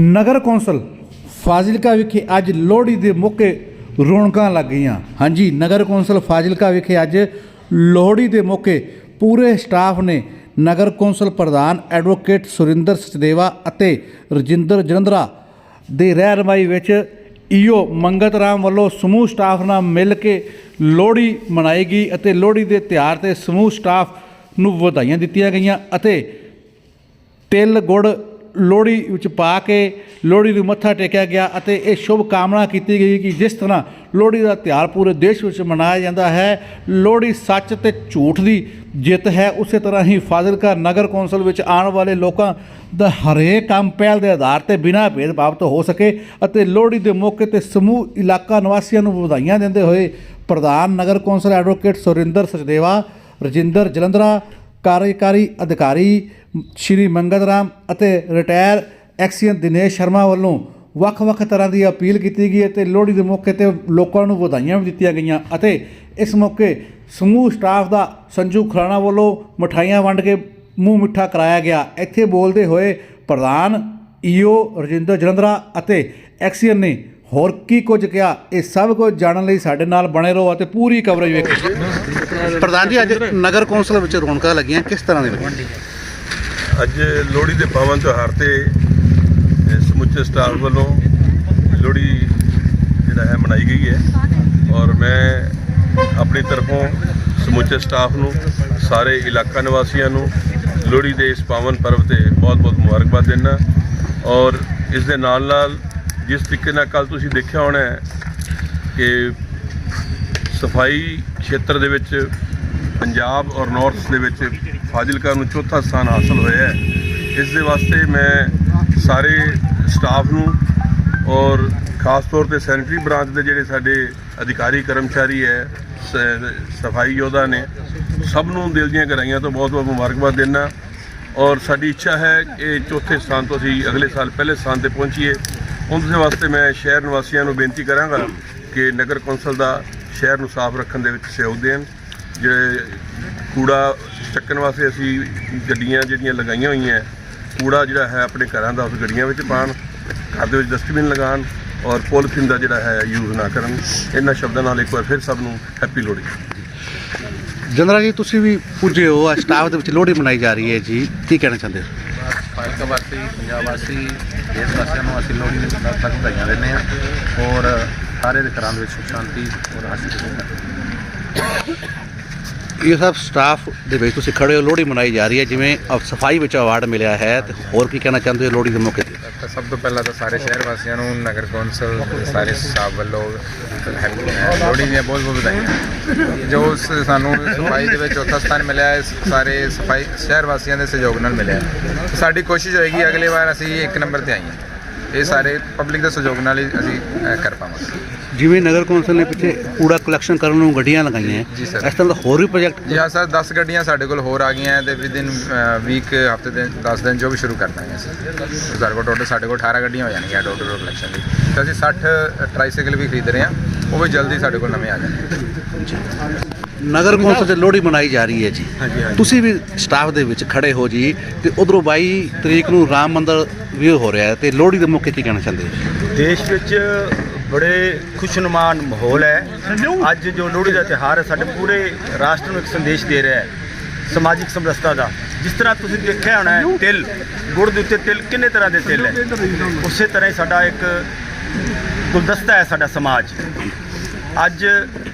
ਨਗਰ council Fazilka ਵਿਖੇ ਅੱਜ ਲੋਹੜੀ ਦੇ ਮੌਕੇ ਰੌਣਕਾਂ ਲੱਗ ਗਈਆਂ। ਹਾਂਜੀ, ਨਗਰ ਕੌਂਸਲ ਫਾਜ਼ਿਲਕਾ ਵਿਖੇ ਅੱਜ ਲੋਹੜੀ ਦੇ ਮੌਕੇ ਪੂਰੇ ਸਟਾਫ ਨੇ ਨਗਰ ਕੌਂਸਲ ਪ੍ਰਧਾਨ ਐਡਵੋਕੇਟ ਸੁਰਿੰਦਰ ਸਚਦੇਵਾ ਅਤੇ ਰਜਿੰਦਰ ਜਲੰਧਰਾ ਦੇ ਰਹਿਨਮਾਈ ਵਿੱਚ ਈਓ ਮੰਗਤ ਰਾਮ ਵੱਲੋਂ ਸਮੂਹ ਸਟਾਫ ਨਾਲ ਮਿਲ ਕੇ ਲੋਹੜੀ ਮਨਾਈ ਗਈ ਅਤੇ ਲੋਹੜੀ ਦੇ ਤਿਉਹਾਰ ਤੇ ਸਮੂਹ ਸਟਾਫ ਨੂੰ ਵਧਾਈਆਂ ਦਿੱਤੀਆਂ ਗਈਆਂ ਅਤੇ ਤਿਲ ਗੁੜ ਲੋਹੜੀ ਵਿੱਚ ਪਾ ਕੇ ਲੋਹੜੀ ਨੂੰ ਮੱਥਾ ਟੇਕਿਆ ਗਿਆ ਅਤੇ ਇਹ ਸ਼ੁਭ ਕਾਮਨਾ ਕੀਤੀ ਗਈ ਕਿ ਜਿਸ ਤਰ੍ਹਾਂ ਲੋਹੜੀ ਦਾ ਤਿਉਹਾਰ ਪੂਰੇ ਦੇਸ਼ ਵਿੱਚ ਮਨਾਇਆ ਜਾਂਦਾ ਹੈ, ਲੋਹੜੀ ਸੱਚ ਤੇ ਝੂਠ ਦੀ ਜਿੱਤ ਹੈ, ਉਸੇ ਤਰ੍ਹਾਂ ਹੀ ਫਾਜ਼ਿਲਕਾ ਨਗਰ ਕੌਂਸਲ ਵਿੱਚ ਆਉਣ ਵਾਲੇ ਲੋਕਾਂ ਦਾ ਹਰੇਕ ਕੰਮ ਪਹਿਲ ਦੇ ਆਧਾਰ ਤੇ ਬਿਨਾਂ ਭੇਦਭਾਵ ਤੋਂ ਹੋ ਸਕੇ ਅਤੇ ਲੋਹੜੀ ਦੇ ਮੌਕੇ ਤੇ ਸਮੂਹ ਇਲਾਕਾ ਨਿਵਾਸੀਆਂ ਨੂੰ ਵਧਾਈਆਂ ਦਿੰਦੇ ਹੋਏ ਪ੍ਰਧਾਨ ਨਗਰ ਕੌਂਸਲ ਐਡਵੋਕੇਟ ਸੁਰਿੰਦਰ ਸਚਦੇਵਾ, ਰਜਿੰਦਰ ਜਲੰਧਰਾ ਕਾਰਜਕਾਰੀ ਅਧਿਕਾਰੀ ਸ਼੍ਰੀ ਮੰਗਤ ਰਾਮ ਅਤੇ ਰਿਟਾਇਰ ਐਕਸੀਅਨ ਦਿਨੇਸ਼ ਸ਼ਰਮਾ ਵੱਲੋਂ ਵੱਖ-ਵੱਖ ਤਰ੍ਹਾਂ ਦੀ ਅਪੀਲ ਕੀਤੀ ਗਈ ਅਤੇ ਲੋਹੜੀ ਦੇ ਮੌਕੇ ਤੇ ਲੋਕਾਂ ਨੂੰ ਵਧਾਈਆਂ ਵੀ ਦਿੱਤੀਆਂ ਗਈਆਂ ਅਤੇ ਇਸ ਮੌਕੇ ਸਮੂਹ ਸਟਾਫ ਦਾ ਸੰਜੂ ਖਰਾਣਾ ਵੱਲੋਂ ਮਠਾਈਆਂ ਵੰਡ ਕੇ ਮੂੰਹ ਮਿੱਠਾ ਕਰਾਇਆ ਗਿਆ। ਇੱਥੇ ਬੋਲਦੇ ਹੋਏ ਪ੍ਰਧਾਨ ਈਓ ਰਜਿੰਦਰ ਜਲੰਧਰਾ ਅਤੇ ਐਕਸੀਅਨ ਨੇ ਹੋਰ ਕੀ ਕੁਝ ਕਿਹਾ? ਇਹ ਸਭ ਕੁਝ ਜਾਣਨ ਲਈ ਸਾਡੇ ਨਾਲ ਬਣੇ ਰਹੋ ਅਤੇ ਪੂਰੀ ਕਵਰੇਜ ਵੇਖੋ। ਪ੍ਰਧਾਨ ਜੀ ਅੱਜ ਨਗਰ ਕੌਂਸਲ ਵਿੱਚ ਰੌਣਕਾਂ ਲੱਗੀਆਂ ਕਿਸ ਤਰ੍ਹਾਂ ਦੇ ਅੱਜ ਲੋਹੜੀ ਦੇ ਪਾਵਨ ਤਿਉਹਾਰ ਤੇ ਸਮੁੱਚੇ ਸਟਾਫ ਵੱਲੋਂ ਲੋਹੜੀ ਜਿਹੜਾ ਹੈ ਮਨਾਈ ਗਈ ਹੈ। ਔਰ ਮੈਂ ਆਪਣੀ ਤਰਫੋਂ ਸਮੁੱਚੇ ਸਟਾਫ ਨੂੰ ਸਾਰੇ ਇਲਾਕਾ ਨਿਵਾਸੀਆਂ ਨੂੰ ਲੋਹੜੀ ਦੇ ਇਸ ਪਾਵਨ ਪਰਵ ਤੇ ਬਹੁਤ-ਬਹੁਤ ਮੁਬਾਰਕਬਾਦ ਦਿੰਦਾ। ਔਰ ਇਸ ਦੇ ਨਾਲ ਨਾਲ ਜਿਸ ਤਰੀਕੇ ਨਾਲ ਕੱਲ ਤੁਸੀਂ ਦੇਖਿਆ ਹੋਣਾ ਕਿ ਸਫ਼ਾਈ ਖੇਤਰ ਦੇ ਵਿੱਚ ਪੰਜਾਬ ਔਰ ਨਾਰਥ ਦੇ ਵਿੱਚ ਫਾਜ਼ਿਲਕਾ ਨੂੰ ਚੌਥਾ ਸਥਾਨ ਹਾਸਲ ਹੋਇਆ ਹੈ। ਇਸ ਦੇ ਵਾਸਤੇ ਮੈਂ ਸਾਰੇ ਸਟਾਫ ਨੂੰ ਔਰ ਖਾਸ ਤੌਰ ਤੇ ਸੈਨੇਟਰੀ ਬ੍ਰਾਂਚ ਦੇ ਜਿਹੜੇ ਸਾਡੇ ਅਧਿਕਾਰੀ, ਕਰਮਚਾਰੀ ਹੈ, ਸ- ਸਫ਼ਾਈ ਯੋਧਾ ਨੇ, ਸਭ ਨੂੰ ਦਿਲ ਦੀਆਂ ਗਹਿਰਾਈਆਂ ਤੋਂ ਬਹੁਤ ਬਹੁਤ ਮੁਬਾਰਕਬਾਦ ਦਿੰਦਾ। ਔਰ ਸਾਡੀ ਇੱਛਾ ਹੈ ਕਿ ਚੌਥੇ ਸਥਾਨ ਤੋਂ ਅਸੀਂ ਅਗਲੇ ਸਾਲ ਪਹਿਲੇ ਸਥਾਨ ਤੇ ਪਹੁੰਚੀਏ। ਉਸ ਦੇ ਵਾਸਤੇ ਮੈਂ ਸ਼ਹਿਰ ਨਿਵਾਸੀਆਂ ਨੂੰ ਬੇਨਤੀ ਕਰਾਂਗਾ ਕਿ ਨਗਰ ਕੌਂਸਲ ਦਾ ਸ਼ਹਿਰ ਨੂੰ ਸਾਫ਼ ਰੱਖਣ ਦੇ ਵਿੱਚ ਸਹਿਯੋਗ ਦੇਣ। ਜਿਹੜੇ ਕੂੜਾ ਚੱਕਣ ਵਾਸਤੇ ਅਸੀਂ ਗੱਡੀਆਂ ਜਿਹੜੀਆਂ ਲਗਾਈਆਂ ਹੋਈਆਂ, ਕੂੜਾ ਜਿਹੜਾ ਹੈ ਆਪਣੇ ਘਰਾਂ ਦਾ ਉਸ ਗੱਡੀਆਂ ਵਿੱਚ ਪਾਣ ਘਰ ਦੇ ਵਿੱਚ ਡਸਟਬਿਨ ਲਗਾਉਣ ਔਰ ਪੋਲੀਥੀਨ ਦਾ ਜਿਹੜਾ ਹੈ ਯੂਜ਼ ਨਾ ਕਰਨ। ਇਹਨਾਂ ਸ਼ਬਦਾਂ ਨਾਲ ਇੱਕ ਵਾਰ ਫਿਰ ਸਭ ਨੂੰ ਹੈਪੀ ਲੋਹੜੀ। ਜਨਰਲ ਜੀ, ਤੁਸੀਂ ਵੀ ਪੁੱਜੇ ਹੋ ਅੱਜ ਸਟਾਫ ਦੇ ਵਿੱਚ ਲੋਹੜੀ ਮਨਾਈ ਜਾ ਰਹੀ ਹੈ ਜੀ। ਕੀ ਕਹਿਣਾ ਚਾਹੁੰਦੇ ਹੋ? ਫਾਜ਼ਿਲਕਾ ਵਾਸੀ, ਪੰਜਾਬ ਵਾਸੀ, ਦੇਸ਼ ਵਾਸੀਆਂ ਨੂੰ ਅਸੀਂ ਲੋਹੜੀ ਦੇ ਤੱਕ ਤੱਕ ਵਧਾਈਆਂ ਦਿੰਦੇ ਹਾਂ ਔਰ ਸਾਰੇ ਦੇ ਘਰਾਂ ਦੇ ਵਿੱਚ ਸੁਖ ਸ਼ਾਂਤੀ ਔਰ ਹਾਸਲ ਇਹ ਸਭ ਸਟਾਫ ਦੇ ਵਿੱਚ ਤੁਸੀਂ ਖੜੇ ਹੋ ਲੋਹੜੀ ਮਨਾਈ ਜਾ ਰਹੀ ਹੈ ਜਿਵੇਂ ਅਹ ਸਫ਼ਾਈ ਵਿੱਚ ਅਵਾਰਡ ਮਿਲਿਆ ਹੈ ਤੇ ਹੋਰ ਕੀ ਕਹਿਣਾ ਚਾਹੁੰਦੇ ਹੋ ਲੋਹੜੀ ਦੇ ਮੌਕੇ ਤੇ? ਤਾਂ ਸਭ ਤੋਂ ਪਹਿਲਾਂ ਤਾਂ ਸਾਰੇ ਸ਼ਹਿਰ ਵਾਸੀਆਂ ਨੂੰ ਨਗਰ ਕੌਂਸਲ ਦੇ ਸਾਰੇ ਸਟਾਫ ਵੱਲੋਂ ਹੈਪੀ ਲੋਹੜੀ ਦੀਆਂ ਬਹੁਤ ਬਹੁਤ ਵਧਾਈਆਂ। ਜੋ ਸ- ਸਾਨੂੰ ਸਫ਼ਾਈ ਦੇ ਵਿੱਚ ਚੌਥਾ ਸਥਾਨ ਮਿਲਿਆ ਹੈ ਸਾਰੇ ਸਫ਼ਾਈ ਸ਼ਹਿਰ ਵਾਸੀਆਂ ਦੇ ਸਹਿਯੋਗ ਨਾਲ ਮਿਲਿਆ ਹੈ। ਸਾਡੀ ਕੋਸ਼ਿਸ਼ ਹੋਏਗੀ ਅਗਲੇ ਵਾਰ ਅਸੀਂ ਇੱਕ ਨੰਬਰ ਤੇ ਆਈਏ। ਇਹ ਸਾਰੇ ਪਬਲਿਕ ਦੇ ਸਹਿਯੋਗ ਨਾਲ ਹੀ ਅਸੀਂ ਅਹ, ਕਰ ਪਾਵਾਂਗੇ। ਜਿਵੇਂ ਨਗਰ ਕੌਂਸਲ ਨੇ ਪਿੱਛੇ ਕੂੜਾ ਕਲੈਕਸ਼ਨ ਕਰਨ ਨੂੰ ਗੱਡੀਆਂ ਲਗਾਈਆਂ ਜੀ ਸਰ। ਇਸ ਤਰ੍ਹਾਂ ਦਾ ਹੋਰ ਵੀ ਪ੍ਰੋਜੈਕਟ ਜੀ ਹਾਂ ਸਰ 10 ਗੱਡੀਆਂ ਸਾਡੇ ਕੋਲ ਹੋਰ ਆ ਗਈਆਂ ਤੇ ਵਿਦਿਨ ਵੀਕ ਹਫ਼ਤੇ ਦੇ 10 ਦਿਨ ਜੋ ਵੀ ਸ਼ੁਰੂ ਕਰ ਦਾਂਗੇ ਅਸੀਂ। ਸਾਡੇ ਕੋਲ ਟੋਟਲ ਸਾਡੇ ਕੋਲ 18 ਗੱਡੀਆਂ ਹੋ ਜਾਣਗੀਆਂ ਡੋਰ ਟੂ ਕਲੈਕਸ਼ਨ ਦੀ ਤੇ ਅਸੀਂ 60 ਟ੍ਰਾਈਸਾਈਕਲ ਵੀ ਖਰੀਦ ਰਹੇ ਹਾਂ ਉਹ ਵੀ ਜਲਦੀ ਸਾਡੇ ਕੋਲ ਨਵੇਂ ਆ ਜਾਣਗੇ। ਨਗਰ ਕੌਂਸਲ 'ਚ ਲੋਹੜੀ ਮਨਾਈ ਜਾ ਰਹੀ ਹੈ ਜੀ। ਤੁਸੀਂ ਵੀ ਸਟਾਫ ਦੇ ਵਿੱਚ ਖੜੇ ਹੋ ਜੀ ਤੇ ਉਧਰੋਂ 22 ਤਰੀਕ ਨੂੰ ਰਾਮ ਮੰਦਿਰ ਵੀ ਹੋ ਰਿਹਾ ਤੇ ਲੋਹੜੀ ਦੇ ਮੌਕੇ ਕੀ ਕਹਿਣਾ ਚਾਹੁੰਦੇ ਦੇਸ਼ ਵਿੱਚ ਬੜੇ ਖੁਸ਼ਨੁਮਾਨ ਮਾਹੌਲ ਹੈ। ਅੱਜ ਜੋ ਲੋਹੜੀ ਦਾ ਤਿਉਹਾਰ ਹੈ, ਸਾਡੇ ਪੂਰੇ ਰਾਸ਼ਟਰ ਨੂੰ ਇੱਕ ਸੰਦੇਸ਼ ਦੇ ਰਿਹਾ ਹੈ, ਸਮਾਜਿਕ ਸਮਰਸਤਾ ਦਾ। ਜਿਸ ਤਰ੍ਹਾਂ ਤੁਸੀਂ ਦੇਖਿਆ ਹੋਣਾ ਹੈ, ਤਿਲ, ਗੁੜ ਦੇ ਉੱਤੇ ਤਿਲ ਕਿੰਨੇ ਤਰ੍ਹਾਂ ਦੇ ਤਿਲ ਹੈ? ਉਸੇ ਤਰ੍ਹਾਂ ਹੀ ਸਾਡਾ ਇੱਕ ਗੁਲਦਸਤਾ ਹੈ ਸਾਡਾ ਸਮਾਜ। ਅੱਜ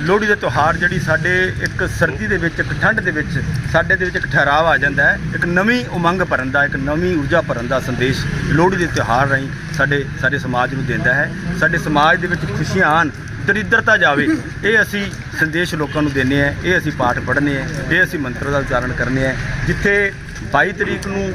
ਲੋਹੜੀ ਦਾ ਤਿਉਹਾਰ ਜਿਹੜੀ ਸਾਡੇ ਇੱਕ ਸਰਦੀ ਦੇ ਵਿੱਚ, ਇੱਕ ਠੰਡ ਦੇ ਵਿੱਚ, ਸਾਡੇ ਦੇ ਵਿੱਚ ਇੱਕ ਠਹਿਰਾਵ ਆ ਜਾਂਦਾ ਹੈ। ਇੱਕ ਨਵੀਂ ਉਮੰਗ ਭਰਨ ਦਾ, ਇੱਕ ਨਵੀਂ ਊਰਜਾ ਭਰਨ ਦਾ ਸੰਦੇਸ਼ ਲੋਹੜੀ ਦੇ ਤਿਉਹਾਰ ਰਾਹੀਂ ਸਾਡੇ ਸਾਡੇ ਸਮਾਜ ਨੂੰ ਦਿੰਦਾ ਹੈ। ਸਾਡੇ ਸਮਾਜ ਦੇ ਵਿੱਚ ਖੁਸ਼ੀਆਂ ਆਉਣ, ਦਰਿਦਰਤਾ ਜਾਵੇ, ਇਹ ਅਸੀਂ ਸੰਦੇਸ਼ ਲੋਕਾਂ ਨੂੰ ਦਿੰਦੇ ਆ ਇਹ ਅਸੀਂ ਪਾਠ ਪੜ੍ਹਨੇ ਆ ਇਹ ਅਸੀਂ ਮੰਤਰ ਦਾ ਉਚਾਰਨ ਕਰਨੇ ਆ ਜਿੱਥੇ 22 ਤਰੀਕ ਨੂੰ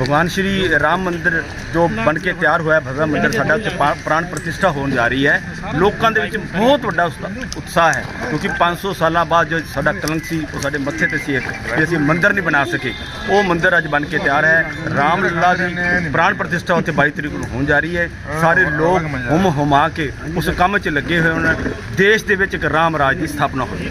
ਭਗਵਾਨ ਸ਼੍ਰੀ ਰਾਮ ਮੰਦਿਰ ਜੋ ਬਣ ਕੇ ਤਿਆਰ ਹੋਇਆ ਭਗਵਾ ਮੰਦਿਰ ਸਾਡਾ ਉੱਥੇ ਪ੍ਰਾਣ ਪ੍ਰਤਿਸ਼ਠਾ ਹੋਣ ਜਾ ਰਹੀ ਹੈ। ਲੋਕਾਂ ਦੇ ਵਿੱਚ ਬਹੁਤ ਵੱਡਾ ਉਤਸ਼ਾਹ ਹੈ ਕਿਉਂਕਿ 500 ਸਾਲਾਂ ਬਾਅਦ ਜੋ ਸਾਡਾ ਕਲੰਕ ਸੀ ਉਹ ਸਾਡੇ ਮੱਥੇ ਤੇ ਸੀ ਇੱਕ ਵੀ ਅਸੀਂ ਮੰਦਿਰ ਨਹੀਂ ਬਣਾ ਸਕੇ। ਉਹ ਮੰਦਿਰ ਅੱਜ ਬਣ ਕੇ ਤਿਆਰ ਹੈ। ਰਾਮ ਲੱਲਾ ਦੀ ਪ੍ਰਾਣ ਪ੍ਰਤਿਸ਼ਠਾ ਉੱਥੇ 22 ਤਰੀਕ ਨੂੰ ਹੋਣ ਜਾ ਰਹੀ ਹੈ। ਸਾਰੇ ਲੋਕ ਹੁਮ ਹੁਮਾ ਕੇ ਉਸ ਕੰਮ 'ਚ ਲੱਗੇ ਹੋਏ ਹਨ ਦੇਸ਼ ਦੇ ਵਿੱਚ ਇੱਕ ਰਾਮ ਰਾਜ ਦੀ ਸਥਾਪਨਾ ਹੋਈ।